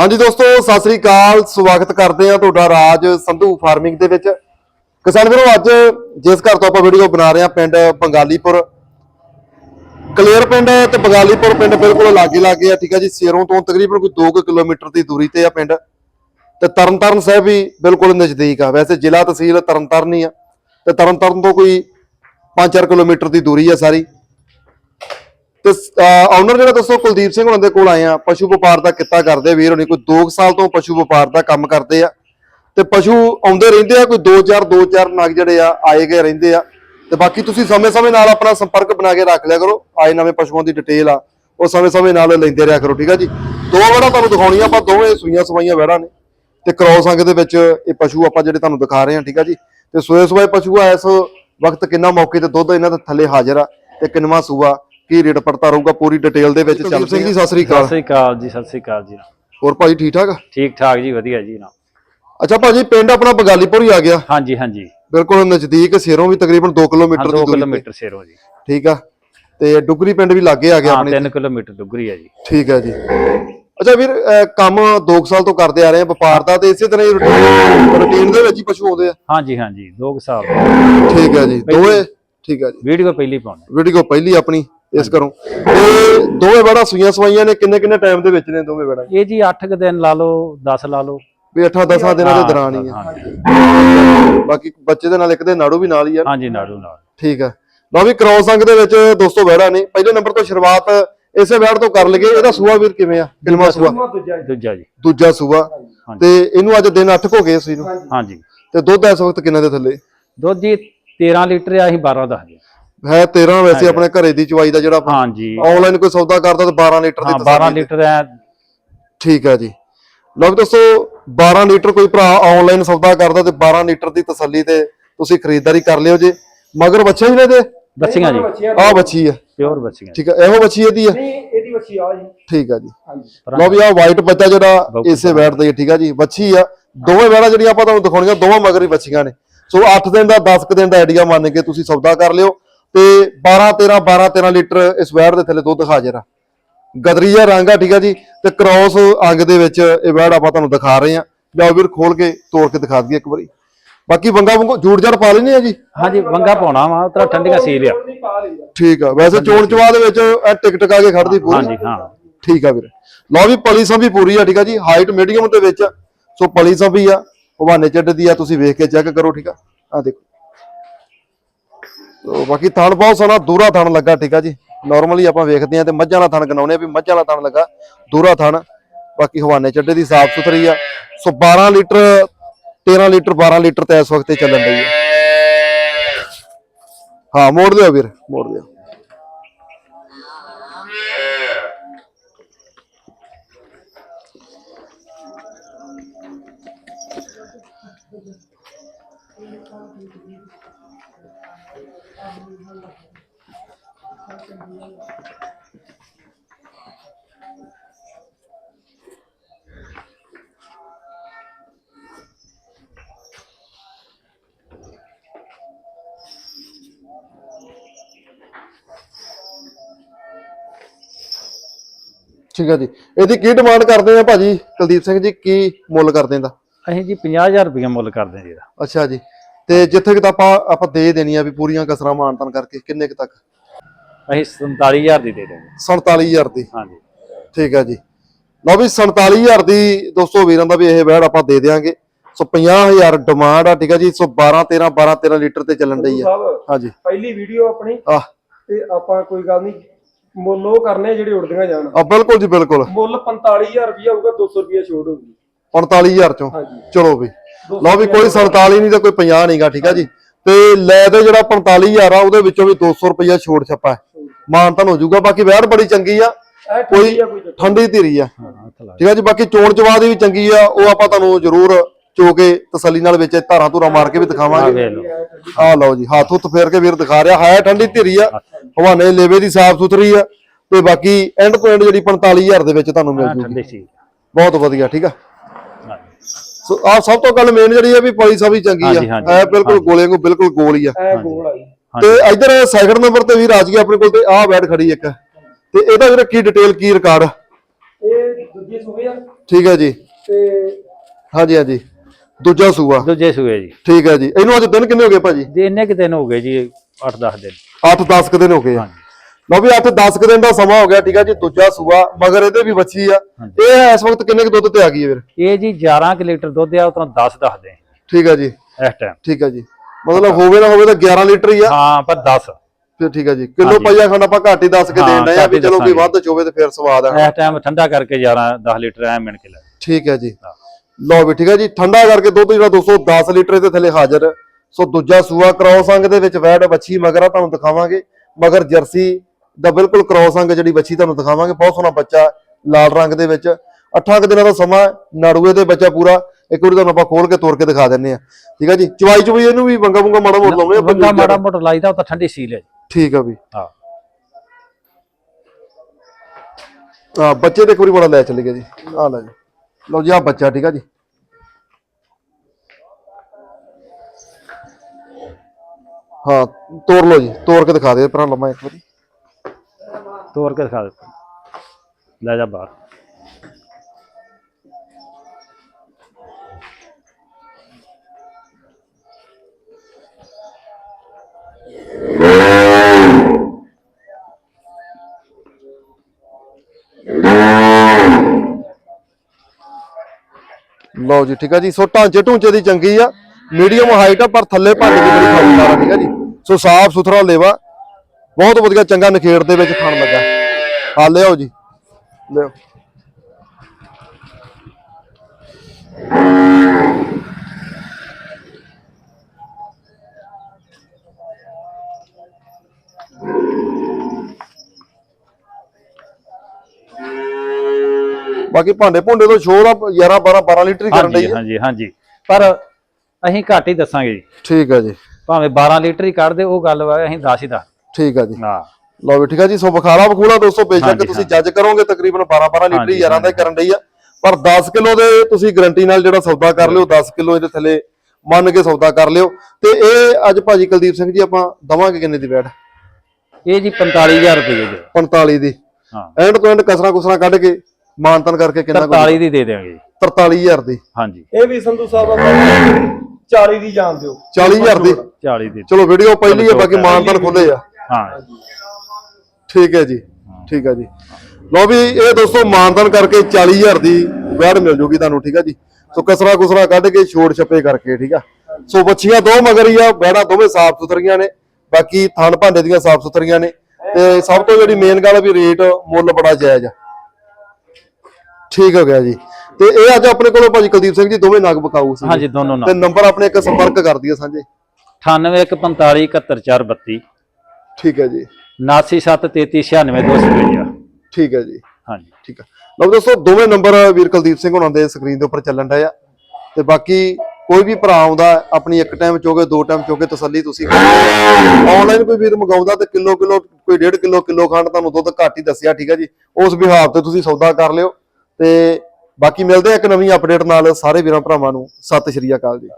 ਹਾਂਜੀ ਦੋਸਤੋ, ਸਤਿ ਸ੍ਰੀ ਅਕਾਲ। ਸਵਾਗਤ ਕਰਦੇ ਹਾਂ ਤੁਹਾਡਾ ਰਾਜ ਸੰਧੂ ਫਾਰਮਿੰਗ ਦੇ ਵਿੱਚ। ਕਿਸਾਨ ਵੀਰੋ, ਅੱਜ ਜਿਸ ਘਰ ਤੋਂ ਆਪਾਂ ਵੀਡੀਓ ਬਣਾ ਰਹੇ ਹਾਂ, ਪਿੰਡ ਬੰਗਾਲੀਪੁਰ। ਕਲੇਰ ਪਿੰਡ ਹੈ ਤੇ ਬੰਗਾਲੀਪੁਰ ਪਿੰਡ ਬਿਲਕੁਲ ਲਾਗੇ ਲਾਗੇ ਆ, ਠੀਕ ਆ ਜੀ? ਸੇਰੋਂ ਤੋਂ ਤਕਰੀਬਨ ਕੋਈ 2 ਕਿਲੋਮੀਟਰ ਦੀ ਦੂਰੀ ਤੇ ਆ ਪਿੰਡ। ਤੇ ਤਰਨਤਾਰਨ ਸਾਹਿਬ ਵੀ ਬਿਲਕੁਲ ਨਜ਼ਦੀਕ ਆ। ਵੈਸੇ ਜ਼ਿਲ੍ਹਾ ਤਹਿਸੀਲ ਤਰਨਤਾਰਨ ਹੀ ਆ। ਤੇ ਤਰਨਤਾਰਨ ਤੋਂ ਕੋਈ 5-4 ਕਿਲੋਮੀਟਰ ਦੀ ਦੂਰੀ ਆ ਸਾਰੀ। ਤੇ ਆਨਰ ਜਿਹੜਾ ਦੱਸੋ ਕੁਲਦੀਪ ਸਿੰਘ ਹੁਣਾਂ ਦੇ ਕੋਲ ਆਏ ਆ, ਪਸ਼ੂ ਵਪਾਰ ਦਾ ਕਿੱਤਾ ਕਰਦੇ ਆ ਵੀਰ ਹੁਣੀ, ਕੋਈ 2 ਸਾਲ ਤੋਂ ਪਸ਼ੂ ਵਪਾਰ ਦਾ ਕੰਮ ਕਰਦੇ ਆ। ਤੇ ਪਸ਼ੂ ਆਉਂਦੇ ਰਹਿੰਦੇ ਆ, ਕੋਈ 2-4 2-4 ਨਗ ਜਿਹੜੇ ਆ, ਆਏ ਗਏ ਰਹਿੰਦੇ ਆ। ਤੇ ਬਾਕੀ ਤੁਸੀਂ ਸਮੇਂ-ਸਮੇਂ ਨਾਲ ਆਪਣਾ ਸੰਪਰਕ ਬਣਾ ਕੇ ਰੱਖ ਲਿਆ ਕਰੋ, ਆਏ ਨਵੇਂ ਪਸ਼ੂਆਂ ਦੀ ਡਿਟੇਲ ਆ, ਉਹ ਸਮੇਂ-ਸਮੇਂ ਨਾਲ ਲੈਂਦੇ ਰਿਹਾ ਕਰੋ, ਠੀਕ ਆ ਜੀ? ਦੋ ਵੜਾ ਤੁਹਾਨੂੰ ਦਿਖਾਉਣੀਆਂ, ਆਪਾਂ ਦੋਵੇਂ ਸੂਈਆਂ ਸਵਾਈਆਂ ਵੜਾ ਨੇ। ਤੇ ਕ੍ਰੋਸ ਅੰਗ ਦੇ ਵਿੱਚ ਇਹ ਪਸ਼ੂ ਆਪਾਂ ਜਿਹੜੇ ਤੁਹਾਨੂੰ ਦਿਖਾ ਰਹੇ ਹਾਂ ਠੀਕ ਆ ਜੀ? ਤੇ ਸੋਏ ਸੋਏ ਪਸ਼ੂ ਆ, ਇਸ ਵਕਤ ਕਿੰਨਾ ਮੌਕੇ ਤੇ ਦੁੱਧ ਇਹਨਾਂ ਦੇ ਥੱਲੇ ਹਾਜ਼ਰ ਆ, ਤੇ ਕਿੰਨਵਾ ਸੂਆ ਕੀ ਰੇਟ ਪੜਤਾ ਰਹੂਗਾ ਪੂਰੀ ਡਿਟੇਲ ਦੇ ਵਿੱਚ ਚੱਲ ਸਿੰਘ ਜੀ ਸਤਿ ਸ੍ਰੀ ਸਤਿ ਅਕਾਲ ਸ੍ਰੀ ਅਕਾਲ ਜੀ ਸਤਿ ਸ੍ਰੀ ਅਕਾਲ ਜੀ। ਹੋਰ ਭਾਜੀ ਠੀਕ ਠਾਕ ਠੀਕ ਠਾਕ ਜੀ ਵਧੀਆ ਜੀ ਨਾ। ਅੱਛਾ ਭਾਜੀ ਪਿੰਡ ਆਪਣਾ ਬਗਾਲੀਪੁਰ ਹੀ ਆ ਗਿਆ। ਹਾਂਜੀ ਹਾਂਜੀ। ਬਿਲਕੁਲ ਨਜ਼ਦੀਕ ਸਿਰੋਂ ਵੀ ਤਕਰੀਬਨ 2 ਹਾਂ ਕਿਲੋਮੀਟਰ 2 ਦੀ ਦੂਰੀ ਤੇ। ਕਿਲੋਮੀਟਰ ਸ਼ੇਰੋ ਜੀ। ਠੀਕ ਆ। ਤੇ ਡੁਗਰੀ ਪਿੰਡ ਵੀ ਲਾਗੇ ਆ ਗਿਆ ਆਪਣੇ 3 ਕਿਲੋਮੀਟਰ ਡੁਗਰੀ ਹੈ ਜੀ। ਠੀਕ ਹੈ ਜੀ। ਅੱਛਾ ਵੀਰ ਕੰਮ 2 ਸਾਲ ਤੋਂ ਕਰਦੇ ਆ ਰਹੇ ਆ ਵਪਾਰ ਦਾ ਤੇ ਇਸੇ ਤਰ੍ਹਾਂ ਹੀ ਰੂਟੀਨ ਦੇ ਵਿੱਚ ਹੀ ਪਸ਼ੂ ਆਉਂਦੇ ਆ। ਹਾਂਜੀ ਹਾਂਜੀ 2 ਸਾਲ। ਠੀਕ ਹੈ ਜੀ ਦੋਵੇਂ ਠੀਕ ਹੈ ਜੀ। ਵੀਡੀਓ ਪਹਿਲੀ ਪਾਉਣੀ ਵੀਡੀਓ ਪਹਿਲੀ ਆਪਣੀ। ਇਸ ਘਰੋਂ। ਤੇ ਦੋਵੇਂ ਬੜਾ ਸੂਈਆਂ ਸਵਾਈਆਂ ਨੇ ਕਿੰਨੇ ਕਿੰਨੇ ਟਾਈਮ ਦੇ ਵਿੱਚ ਨੇ ਦੋਵੇਂ ਬੜਾ ਇਹ ਜੀ 8 ਕੁ ਦਿਨ ਲਾ ਲਓ 10 ਲਾ ਲਓ। ਵੀ 8 10 ਦਿਨਾਂ ਦੇ ਦੌਰਾਨ ਹੀ ਆ। ਹਾਂਜੀ ਬਾਕੀ ਬੱਚੇ ਦੇ ਨਾਲ ਇੱਕ ਦੇ ਨਾੜੂ ਵੀ ਨਾਲ ਹੀ ਆ। ਹਾਂਜੀ ਨਾੜੂ ਨਾਲ। ਠੀਕ ਆ। ਲਓ ਵੀ ਕ੍ਰੋਸ ਅੰਗ ਦੇ ਵਿੱਚ ਦੋਸਤੋ ਵਹਿੜਾ ਨੇ। ਪਹਿਲੇ ਨੰਬਰ ਤੋਂ ਸ਼ੁਰੂਆਤ ਇਸੇ ਵਹਿੜ ਤੋਂ ਕਰ ਲਈਏ। ਇਹਦਾ ਸੂਆ ਵੀਰ ਕਿਵੇਂ ਆ? ਕਿਲਮਾ ਸੂਆ? ਦੂਜਾ ਜੀ। ਦੂਜਾ ਸੂਆ। ਤੇ ਇਹਨੂੰ ਅੱਜ ਦਿਨ 8 ਹੋ ਗਏ ਸੀ ਨੂੰ ਹਾਂਜੀ। ਤੇ ਦੁੱਧ ਇਸ ਵਕਤ ਕਿੰਨਾ ਦੇ ਥੱਲੇ? ਦੁੱਧ ਜੀ 13 ਲੀਟਰ ਆ ਅਸੀਂ 12 ਦੱਸ ਜੀ ਹੈ 13 ਵੈਸੇ ਆਪਣੇ ਘਰੇ ਦੀ ਚਵਾਈ ਦਾ ਜਿਹੜਾ ਹਾਂਜੀ। ਆਨਲਾਈਨ ਕੋਈ ਸੌਦਾ ਕਰਦਾ ਤਾਂ 12 ਲੀਟਰ ਦੀ ਹਾਂ ਤਸੱਲੀ 12 ਲੀਟਰ ਹੈ ਠੀਕ ਹੈ ਜੀ। ਵੀ ਦੋਸਤੋ 12 ਲੀਟਰ ਕੋਈ ਭਰਾ ਆਨਲਾਈਨ ਸੌਦਾ ਕਰਦਾ ਤੇ 12 ਲੀਟਰ ਦੀ ਤਸੱਲੀ ਤੇ ਤੁਸੀਂ ਖਰੀਦਦਾਰੀ ਕਰ ਲਿਓ ਜੀ। ਮਗਰ ਬੱਚੇ ਹੀ ਨੇ ਦੇ ਬੱਚੀਆਂ ਜੀ। ਆਹ ਬੱਚੀ ਆ ਪਿਓਰ ਬੱਚੀਆਂ ਠੀਕ ਹੈ ਇਹੋ ਬੱਚੀ ਇਹਦੀ ਆ ਨਹੀਂ ਇਹਦੀ ਵੱਛੀ ਆ ਜੀ। ਠੀਕ ਆ ਜੀ। ਹਾਂਜੀ। ਲਓ ਵੀ ਆਹ ਵਾਈਟ ਬੱਚਾ ਜਿਹੜਾ ਇਸੇ ਬੈਠਦਾ ਹੀ ਠੀਕ ਆ ਜੀ। ਬੱਚੀ ਆ। ਦੋਵੇਂ ਬੈੜਾ ਜਿਹੜੀਆਂ ਆਪਾਂ ਤੁਹਾਨੂੰ ਦਿਖਾਉਣੀਆਂ ਦੋਵਾਂ ਮਗਰ ਹੀ ਬੱਚੀਆਂ ਨੇ। ਸੋ 8 ਦਿਨ ਦਾ 10 ਕੁ ਦਿਨ ਦਾ ਆਈਡੀਆ ਮੰਨ ਕੇ ਤੁਸੀਂ ਸੌਦਾ ਕਰ ਲਿਓ। ਤੇ 12 13 12 13 ਲੀਟਰ ਇਸ ਵੈੜ ਦੇ ਥੱਲੇ ਦੁੱਧ ਹਾਜ਼ਰ ਆ। ਗਦਰੀਆ ਰੰਗ ਆ ਠੀਕ ਆ ਜੀ? ਤੇ ਕ੍ਰੋਸ ਅੰਗ ਦੇ ਵਿੱਚ ਇਹ ਵੈੜ ਆਪਾਂ ਤੁਹਾਨੂੰ ਦਿਖਾ ਰਹੇ ਆ। ਲਓ ਵੀਰ ਖੋਲ ਕੇ ਤੋੜ ਕੇ ਦਿਖਾ ਦਈਏ ਇੱਕ ਵਾਰੀ। ਬਾਕੀ ਬੰਗਾ ਬੰਗੋ ਜੂੜ ਜੜ ਪਾ ਲੈਣੀ ਆ ਜੀ? ਹਾਂਜੀ ਵੰਗਾ ਪਾਉਣਾ ਵਾ ਉਤਰਾ ਠੰਡੀਆਂ ਸੀਲ ਆ। ਨਹੀਂ ਪਾ ਲਈ ਠੀਕ ਆ ਵੈਸੇ ਚੋਣ ਚਵਾ ਦੇ ਵਿੱਚ ਇਹ ਟਿਕ ਟਕਾ ਕੇ ਖੜਦੀ ਪੂਰੀ। ਹਾਂਜੀ ਹਾਂ। ਠੀਕ ਆ ਵੀਰ। ਲਓ ਵੀ ਪਲੀ ਸੰਭੀ ਪੂਰੀ ਆ ਠੀਕ ਆ ਜੀ? ਹਾਈਟ ਮੀਡੀਅਮ ਦੇ ਵਿੱਚ। ਸੋ ਪਲੀ ਸੰਭੀ ਆ ਭਵਾਨੇ ਚੱਡ ਦੀ ਆ ਤੁਸੀਂ ਵੇਖ ਕੇ ਚੈੱਕ ਕਰੋ ਠੀਕ ਆ? ਆ ਦੇਖੋ। ਸੋ ਬਾਕੀ ਥਣ ਬਹੁਤ ਸੋਹਣਾ, ਦੂਰਾ ਥਣ ਲੱਗਾ, ਠੀਕ ਆ ਜੀ। ਨਾਰਮਲੀ ਆਪਾਂ ਵੇਖਦੇ ਆ ਤੇ ਮੱਝਾਂ ਦਾ ਥਣ ਗਨਾਉਨੇ ਆ ਵੀ ਮੱਝਾਂ ਦਾ ਥਣ ਲੱਗਾ, ਦੂਰਾ ਥਣ। ਬਾਕੀ ਹਵਾਨੇ ਚੱਡੇ ਦੀ ਸਾਫ਼ ਸੁਥਰੀ ਆ। ਸੋ 12 ਲੀਟਰ 13 ਲੀਟਰ 12 ਲੀਟਰ ਤੇ ਇਸ ਵਕਤ ਤੇ ਚੱਲਣ ਰਹੀ ਆ। ਹਾਂ, ਮੋੜ ਦਿਓ ਵੀਰ, ਮੋੜ ਦਿਓ। ਠੀਕ ਆ ਜੀ। ਇਹਦੀ ਕੀ ਡਿਮਾਂਡ ਕਰਦੇ ਆ ਭਾਜੀ? ਕੁਲਦੀਪ ਸਿੰਘ ਜੀ ਕੀ ਮੁੱਲ ਕਰਦੇ ਦਾ ਅਸੀਂ ਜੀ 50000 ਰੁਪਏ ਮੁੱਲ ਕਰਦੇ ਹਾਂ ਜੀ ਇਹਦਾ। ਅੱਛਾ ਜੀ। ਤੇ ਜਿੱਥੇ ਕਿ ਤਾਂ ਆਪਾਂ ਆਪਾਂ ਦੇ ਦੇਣੀ ਆ ਵੀ ਪੂਰੀਆਂ ਕਸਰਾਂ ਮਾਨਤਨ ਕਰਕੇ ਕਿੰਨੇ ਕੁ ਤੱਕ? ਅਸੀਂ 47000 ਦੀ ਦੇ ਦੇਵਾਂਗੇ 47000 ਦੀ। ਹਾਂਜੀ। ਠੀਕ ਆ ਜੀ। ਲਓ ਵੀ 47000 ਦੀ ਦੋਸਤੋ ਵੀਰਾਂ ਦਾ ਵੀ ਇਹ ਬੈੜ ਆਪਾਂ ਦੇ ਦੇਾਂਗੇ ਸੋ 50000 ਡਿਮਾਂਡ ਆ ਠੀਕ ਆ ਜੀ। ਸੋ 12 13 12 13 ਲੀਟਰ ਤੇ ਚੱਲਣ ਡਈ ਆ। ਹਾਂਜੀ। ਪਹਿਲੀ ਵੀਡੀਓ ਆਪਣੀ। ਆਹ। ਤੇ ਆਪਾਂ ਕੋਈ ਗੱਲ ਨਹੀਂ ਮੁੱਲ ਉਹ ਕਰਨੇ ਜਿਹੜੇ ਉੜਦੀਆਂ ਜਾਣ। ਆ ਬਿਲਕੁਲ ਜੀ ਬਿਲਕੁਲ। ਮੁੱਲ 45000 ਰੁਪਇਆ ਹੋਊਗਾ 200 ਰੁਪਇਆ ਛੋੜ ਹੋਊਗੀ। 45000 ਚੋਂ। ਚਲੋ ਵੀ। ਲਓ ਵੀ ਕੋਈ 47 ਨਹੀਂ ਤਾਂ ਕੋਈ 50 ਨਹੀਂਗਾ ਠੀਕ ਆ ਜੀ। ਤੇ ਲੈ ਤੇ ਜਿਹੜਾ 45000 ਆ ਉਹਦੇ ਵਿੱਚੋਂ ਵੀ 200 ਰੁਪਇਆ ਛੋੜ ਛੱਪਾ ਹੈ। ਮਾਨਤਨ ਹੋ ਜਾਊਗਾ ਬਾਕੀ ਵੈੜ ਬੜੀ ਚੰਗੀ ਆ। ਕੋਈ ਠੰਡੀ। ਆ ਧੀਰੀ ਆ। ਠੀਕ ਆ ਜੀ ਬਾਕੀ ਚੋਣ ਚਵਾ ਦੀ ਵੀ ਚੰਗੀ ਆ ਉਹ ਆਪਾਂ ਤੁਹਾਨੂੰ ਜ਼ਰੂਰ ਚੋ ਕੇ ਤਸੱਲੀ ਨਾਲ ਵਿੱਚ ਧਾਰਾਂ ਧੂਰਾਂ ਮਾਰ ਕੇ ਵੀ ਆ ਦਿਖਾਵਾਂਗੇ ਵੇਖ ਲਓ। ਜੀ ਹੱਥ ਹੁੱਥ ਫੇਰ ਕੇ ਵੀਰ ਦਿਖਾ ਰਿਹਾ ਹੈ ਠੰਡੀ ਧੀਰੀ ਆ। ਹਵਾਨੇ ਲੇਵੇ ਦੀ ਸਾਫ਼ ਸੁਥਰੀ ਆ। ਤੇ ਬਾਕੀ ਐਂਡ ਤੋਂ ਐਂਡ ਜਿਹੜੀ 45000 ਦੇ ਵਿੱਚ ਤੁਹਾਨੂੰ ਮਿਲ ਜੂਗੀ। ਬਹੁਤ ਵਧੀਆ ਠੀਕ ਆ। ਸੋ ਆ ਸਭ ਤੋਂ ਗੱਲ ਮੇਨ ਜਿਹੜੀ ਆ ਵੀ ਪੌਲੀ ਸਭ ਹੀ ਚੰਗੀ ਆ। ਹਾਂਜੀ, ਐ ਬਿਲਕੁਲ ਗੋਲੇ ਨੂੰ ਬਿਲਕੁਲ ਗੋਲ ਹੀ ਆ। ਗੋਲ ਤੇ ਇਧਰ ਸੈਕਿੰਡ ਨੰਬਰ ਤੇ ਵੀ ਰਾਜ ਗਿਆ ਆਪਣੇ ਕੋਲ ਤੇ ਆਹ ਬੈਠ ਖੜੀ ਇੱਕ। ਤੇ ਇਹਦਾ ਵੀਰ ਕੀ ਡਿਟੇਲ ਕੀ ਰਿਕਾਰਡ ਇਹ ਦੂਜੇ ਸੂਏ ਆ। ਠੀਕ ਹੈ ਜੀ। ਤੇ ਹਾਂਜੀ ਹਾਂਜੀ। ਦੂਜਾ ਸੂਆ। ਦੂਜੇ ਸੂਏ ਜੀ। ਠੀਕ ਹੈ ਜੀ। ਇਹਨੂੰ ਅੱਜ ਦਿਨ ਕਿੰਨੇ ਹੋ ਗਏ ਭਾਜੀ? ਜੀ ਇੰਨੇ ਕਿ ਦਿਨ ਹੋ ਗਏ ਜੀ 8-10 ਦਿਨ। 8-10 ਕੁ ਦਿਨ ਹੋ ਗਏ। ਆ ਹਾਂਜੀ। ਲਓ ਵੀ 8-10 ਕੁ ਦਿਨ ਦਾ ਸਮਾਂ ਹੋ ਗਿਆ ਠੀਕ ਹੈ ਜੀ ਦੂਜਾ ਸੂਆ ਮਗਰ ਇਹਦੇ ਵੀ ਬੱਚੀ ਆ। ਇਹ ਇਸ ਵਕਤ ਕਿੰਨੇ ਕੁ ਦੁੱਧ ਤੇ ਆ ਗਈ ਹੈ ਵੀਰ? ਇਹ ਜੀ 11 ਕਿ ਲੀਟਰ ਦੁੱਧ ਆ ਉਤੋਂ 10 ਦੱਸਦੇ ਠੀਕ ਹੈ ਜੀ। ਇਸ ਟਾਈਮ ਠੀਕ ਹੈ ਜੀ। ਮਤਲਬ ਹੋਵੇ ਨਾ ਹੋਵੇ ਤਾਂ 11 ਲੀਟਰ ਹੀ ਆ। ਹਾਂ ਪਰ 10 ਫਿਰ ਠੀਕ ਹੈ ਜੀ। ਕਿਲੋ ਪਈਆ ਖੰਡ ਆਪਾਂ ਘੱਟ ਹੀ ਦੱਸ ਕੇ ਦੇਣ ਆ ਵੀ ਚਲੋ ਕੋਈ। ਵੱਧ ਚੋਵੇ ਤੇ ਫਿਰ ਸਵਾਦ ਆ। ਇਸ ਟਾਈਮ ਠੰਡਾ ਕਰਕੇ 11 10 ਲੀਟਰ ਐ ਮਿਣ ਕੇ ਲੈ ਠੀਕ ਹੈ ਜੀ। ਲਓ ਵੀ ਠੀਕ ਹੈ ਜੀ ਠੰਡਾ ਕਰਕੇ ਦੁੱਧ ਜਿਹੜਾ 210 ਲੀਟਰ ਦੇ ਥੱਲੇ ਹਾਜ਼ਰ। ਸੋ ਦੂਜਾ ਸੂਆ ਕ੍ਰੋਸ ਅੰਗ ਦੇ ਵਿੱਚ ਵੈੜ ਬੱਚੀ ਮਗਰ ਆ ਤੁਹਾਨੂੰ ਦਿਖਾਵਾਂਗੇ। ਮਗਰ ਜਰਸੀ ਦਾ ਬਿਲਕੁਲ ਕ੍ਰੋਸ ਅੰਗ ਜਿਹੜੀ ਬੱਚੀ ਤੁਹਾਨੂੰ ਦਿਖਾਵਾਂਗੇ ਬਹੁਤ ਸੋਹਣਾ ਬੱਚਾ ਲਾਲ ਰੰਗ ਦੇ ਵਿੱਚ। ਅੱਠਾਂ ਦਿਨਾਂ ਦਾ ਸਮਾਂ ਨੜੂਏ ਦੇ ਬੱਚਾ ਪੂਰਾ। ਇੱਕ ਵਾਰੀ ਤੁਹਾਨੂੰ ਆਪਾਂ ਖੋਲ ਕੇ ਤੋੜ ਕੇ ਦਿਖਾ ਦਿੰਨੇ ਆ ਠੀਕ ਹੈ ਜੀ? ਚਵਾਈ ਚਵਾਈ ਇਹਨੂੰ ਵੀ ਵੰਗਾ ਵੰਗਾ ਮਾੜਾ ਮੋੜ ਲਾਉਣੇ ਆ ਬੰਗਾ ਮਾੜਾ ਮੋਟਾ ਲਾਈਦਾ ਉਹ ਤਾਂ ਠੰਡੀ ਸੀਲ ਹੈ। ਠੀਕ ਆ ਵੀ। ਹਾਂ। ਆ ਬੱਚੇ ਦੇ ਇੱਕ ਵਾਰੀ ਬੜਾ ਲੈ ਚੱਲ ਗਿਆ ਜੀ। ਆ ਲੈ ਜੀ। ਲਓ ਜੀ ਆ ਬੱਚਾ ਠੀਕ ਆ ਜੀ। ਹਾਂ ਤੋੜ ਲਓ ਜੀ ਤੋੜ ਕੇ ਦਿਖਾ ਦੇ ਪਰਾਂ ਲੰਮਾ ਇੱਕ ਵਾਰੀ। ਤੋੜ ਕੇ ਦਿਖਾ ਦੇ ਲੈ ਜਾ ਬਾਹਰ। ਲਓ ਜੀ, ਠੀਕ ਆ ਜੀ। ਸੋ ਢਾਂਚੇ ਢੂੰਚੇ ਦੀ ਚੰਗੀ ਆ। ਮੀਡੀਅਮ ਹਾਈਟ ਆ, ਪਰ ਥੱਲੇ ਭੱਜ ਦੀ ਬੜੀ ਖਾਤਰਦਾਰ ਆ ਠੀਕ ਆ ਜੀ। ਸੋ ਸਾਫ਼ ਸੁਥਰਾ ਲੇਵਾ। ਬਹੁਤ ਵਧੀਆ ਚੰਗਾ ਨਖੇੜ ਦੇ ਵਿੱਚ ਖਾਣ ਲੱਗਾ। ਆ ਲਿਆਓ ਜੀ। ਲਿਓ ਬਾਕੀ ਭਾਂਡੇ ਭੁੰਡੇ ਤੋਂ ਸ਼ੋਰ ਆ 11 12 12 ਲੀਟਰ ਹੀ ਕਰਨ ਆ। ਹਾਂਜੀ ਹਾਂਜੀ। ਪਰ ਅਸੀਂ ਘੱਟ ਹੀ ਦੱਸਾਂਗੇ ਜੀ। ਠੀਕ ਆ ਜੀ। ਭਾਵੇਂ 12 ਲੀਟਰ ਹੀ ਕੱਢ ਦੇ ਉਹ ਗੱਲ ਵਾ ਅਸੀਂ 10 ਹੀ ਦੱਸ। ਠੀਕ ਆ ਜੀ। ਹਾਂ। ਲਓ ਵੀ ਠੀਕ ਆ ਜੀ ਸੋ ਬਖਾਰਾ ਬਖੂਲਾ ਦੋਸਤੋ ਬੇਸ਼ੱਕ ਹਾਂਜੀ, ਤੁਸੀਂ ਜੱਜ ਕਰੋਗੇ ਤਕਰੀਬਨ 12 12 ਲੀਟਰ ਹਾਂਜੀ, ਹੀ ਯਾਰਾਂ ਦਾ ਹੀ ਕਰਨ ਡਈ ਆ। ਪਰ 10 ਕਿਲੋ ਦੇ ਤੁਸੀਂ ਗਰੰਟੀ ਨਾਲ ਜਿਹੜਾ ਸੌਦਾ ਕਰ ਲਿਓ 10 ਕਿਲੋ ਇਹਦੇ ਥੱਲੇ ਮੰਨ ਕੇ ਸੌਦਾ ਕਰ ਲਿਓ। ਤੇ ਇਹ ਅੱਜ ਭਾਜੀ ਕੁਲਦੀਪ ਸਿੰਘ ਜੀ ਆਪਾਂ ਦਵਾਂਗੇ ਕਿੰਨੇ ਦੀ ਬੈਠ ਇਹ ਜੀ 45000 ਰੁਪਏ ਜੀ 45 ਦੀ। ਹਾਂ। ਐਂਡ ਤੋਂ ਐਂਡ ਕਸਰਾ ਕੁਸਰਾ ਕੱਢ ਕੇ ਮਾਨਤਨ ਕਰਕੇ ਕਿੰਨਾ ਕੁ 43 ਦੀ ਦੇ ਦੇਵਾਂਗੇ ਜੀ 43000 ਦੀ। ਹਾਂਜੀ। ਇਹ ਵੀ ਸੰਧੂ ਸਾਹਿਬ ਆਪਾਂ 40 ਦੀ ਜਾਣ ਦਿਓ। 40000 ਦੀ। 40 ਦੀ। ਚਲੋ ਵੀਡੀਓ ਪਹਿਲੀ ਹੈ ਬਾਕੀ ਮਾਨਤਨ ਖੁੱਲੇ ਆ। ਹਾਂ। ਠੀਕ ਹੈ ਜੀ ਠੀਕ ਹੈ ਜੀ। ਲਓ ਵੀ ਇਹ ਦੋਸਤੋ ਮਾਨਦਨ ਕਰਕੇ 40000 ਦੀ ਵੈੜ ਮਿਲ ਜੂਗੀ ਤੁਹਾਨੂੰ ਠੀਕ ਹੈ ਜੀ। ਸੋ ਕਸਰਾ ਕੁਸਰਾ ਕੱਢ ਕੇ ਛੋੜ ਛੱਪੇ ਕਰਕੇ ਠੀਕ ਆ। ਸੋ ਬੱਚੀਆਂ ਦੋ ਮਗਰ ਆ ਵੈੜਾਂ ਦੋਵੇਂ ਸਾਫ਼ ਸੁਥਰੀਆਂ ਨੇ ਬਾਕੀ ਥਣ ਭਾਂਡੇ ਦੀਆਂ ਸਾਫ਼ ਸੁਥਰੀਆਂ ਨੇ। ਤੇ ਸਭ ਤੋਂ ਜਿਹੜੀ ਮੇਨ ਗੱਲ ਵੀ ਰੇਟ ਮੁੱਲ ਬੜਾ ਜਾਇਜ਼ ਆ। ਠੀਕ ਹੋ ਗਿਆ ਜੀ। ਤੇ ਇਹ ਅੱਜ ਆਪਣੇ ਕੋਲੋਂ ਭਾਜੀ ਕੁਲਦੀਪ ਸਿੰਘ ਜੀ ਦੋਵੇਂ ਨਗ ਬਕਾਊ ਸੀ। ਹਾਂਜੀ ਦੋਨੋਂ ਤੇ ਨਾਲ ਨੰਬਰ ਆਪਣੇ ਇੱਕ ਸੰਪਰਕ ਕਰ ਦਈਏ ਸਾਂਝੇ। 98 71432 ਠੀਕ ਹੈ ਜੀ। 9733969252 ਠੀਕ ਹੈ ਜੀ। ਹਾਂਜੀ। ਠੀਕ ਆ ਲਓ ਦੋਸਤੋ ਦੋਵੇਂ ਨੰਬਰ ਵੀਰ ਕੁਲਦੀਪ ਸਿੰਘ ਹੁਣਾਂ ਦੇ ਸਕਰੀਨ ਦੇ ਉੱਪਰ ਚੱਲਣ ਡਏ ਆ। ਤੇ ਬਾਕੀ ਕੋਈ ਵੀ ਭਰਾ ਆਉਂਦਾ ਆਪਣੀ ਇੱਕ ਟਾਈਮ ਚੋਗੇ ਦੋ ਟਾਈਮ ਚੋਗੇ ਤਸੱਲੀ ਤੁਸੀਂ ਆਨਲਾਈਨ ਕੋਈ ਵੀਰ ਮੰਗਾਉਂਦਾ ਤੇ ਕਿਲੋ ਕਿਲੋ ਕੋਈ ਡੇਢ ਕਿਲੋ ਕਿਲੋ ਖੰਡ ਤੁਹਾਨੂੰ ਦੁੱਧ ਘੱਟ ਹੀ ਦੱਸਿਆ ਠੀਕ ਹੈ ਜੀ। ਉਸ ਵਿਹਾਰ ਤੇ ਤੁਸੀਂ ਸੌਦਾ ਕਰ ਲਿਓ। ਤੇ ਬਾਕੀ ਮਿਲਦੇ ਆ ਇੱਕ ਨਵੀਂ ਅਪਡੇਟ ਨਾਲ। ਸਾਰੇ ਵੀਰਾਂ ਭਰਾਵਾਂ ਨੂੰ ਸਤਿ ਸ਼੍ਰੀ ਅਕਾਲ ਜੀ।